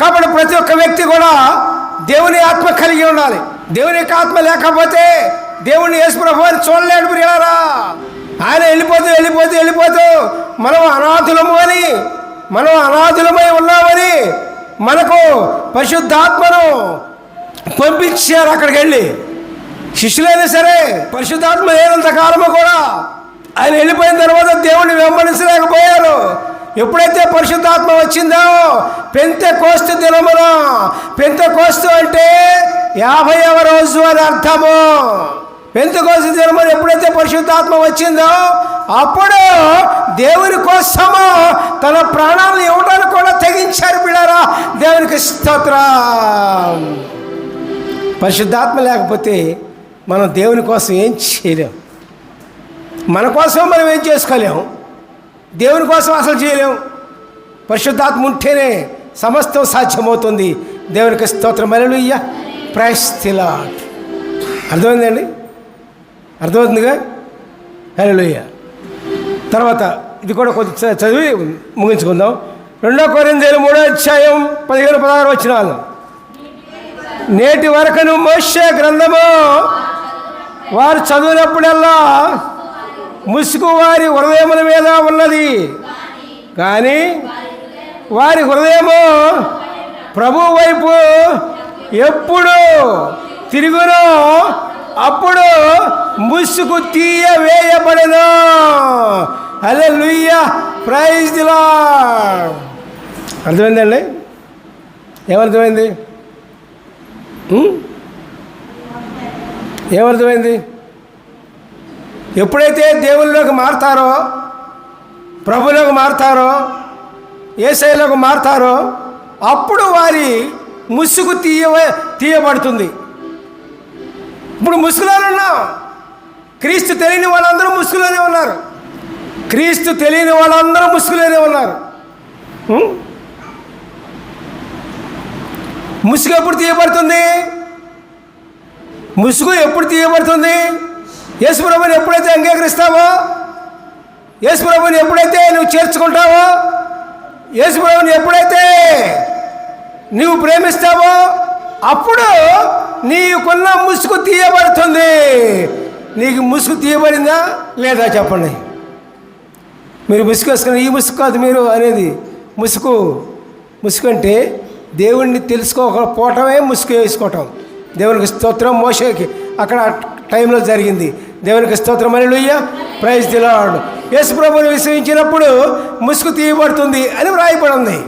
కాబట్టి ప్రతి ఒక్క వ్యక్తి కూడా దేవుని ఆత్మ కలిగి ఉండాలి. దేవుని యొక్క ఆత్మ లేకపోతే దేవుని యేసుప్రభు అని చూడలేడు ప్రియారా ఆయన వెళ్ళిపోతూ వెళ్ళిపోతూ వెళ్ళిపోతూ మనం అనాథులము అని మనం అనాథులమై ఉన్నామని మనకు పరిశుద్ధాత్మను పంపించారు అక్కడికి వెళ్ళి. శిష్యులైనా సరే పరిశుద్ధాత్మ లేనంత కాలము కూడా ఆయన వెళ్ళిపోయిన తర్వాత దేవుడిని వెంబడించలేకపోయారు. ఎప్పుడైతే పరిశుద్ధాత్మ వచ్చిందో పెంత కోస్తు దినమున. పెంత కోస్తు అంటే యాభైవ రోజు అని అర్థము. పెంత కోస్తు దినమున ఎప్పుడైతే పరిశుద్ధాత్మ వచ్చిందో అప్పుడు దేవుని కోసము తన ప్రాణాలను ఇవ్వడానికి కూడా తెగించారు బిడారా దేవునికి స్తోత్రం. పరిశుద్ధాత్మ లేకపోతే మనం దేవుని కోసం ఏం చేయలేం. మన కోసం మనం ఏం చేసుకోలేము దేవుని కోసం అసలు చేయలేం. పరిశుద్ధాత్మ ఉంటేనే సమస్తం సాధ్యమవుతుంది. దేవునికి స్తోత్రం. అలలుయ్య ప్రైస్తిలాట్ అర్థమైందండి? అర్థమవుతుందిగా? అలలుయ్య తర్వాత ఇది కూడా కొంచెం చ- చదివి ముగించుకుందాం. రెండో కొరిందేలు మూడో అధ్యాయం పదిహేను పదహారు వచ్చిన నేటి వరకును మోసే గ్రంథము వారు చదివినప్పుడల్లా ముసుగు వారి హృదయముల మీద ఉన్నది. కానీ వారి హృదయము ప్రభు వైపు ఎప్పుడు తిరుగునో అప్పుడు ముసుగు తీయ వేయబడను. అదే లుయ్య ప్రైజ్ దిలా అర్థమైందండి? ఏమర్థమైంది? ఏమర్థమైంది? ఎప్పుడైతే దేవుళ్ళలోకి మారతారో ప్రభులోకి మారతారో ఏసైలోకి మారతారో అప్పుడు వారి ముసుగు తీయ తీయబడుతుంది. ఇప్పుడు ముసుగులోనే ఉన్నాం. క్రీస్తు తెలియని వాళ్ళందరూ ముసుగులోనే ఉన్నారు. క్రీస్తు తెలియని వాళ్ళందరూ ముసుగులోనే ఉన్నారు. ముసుగు ఎప్పుడు తీయబడుతుంది? ముసుగు ఎప్పుడు తీయబడుతుంది? యేసుప్రభుని ఎప్పుడైతే అంగీకరిస్తావో? యేసుప్రభుని ఎప్పుడైతే నువ్వు చేర్చుకుంటావో? యేసుప్రభుని ఎప్పుడైతే నువ్వు ప్రేమిస్తావో అప్పుడు నీకున్న ముసుగు తీయబడుతుంది. నీకు ముసుగు తీయబడిందా లేదా చెప్పండి. మీరు ముసుగు వేసుకుని ఈ ముసుగు కాదు మీరు అనేది ముసుగు ముసుగు అంటే దేవుణ్ణి తెలుసుకోకపోవటమే ముసుగు వేసుకోవటం. దేవునికి స్తోత్రం మోసకి అక్కడ టైంలో జరిగింది. దేవునికి స్తోత్రం. అని లుయ్య ప్రైజ్ దిలాడు యేసు ప్రభుని విశ్వసించినప్పుడు ముసుగు తీయబడుతుంది అని వ్రాయబడింది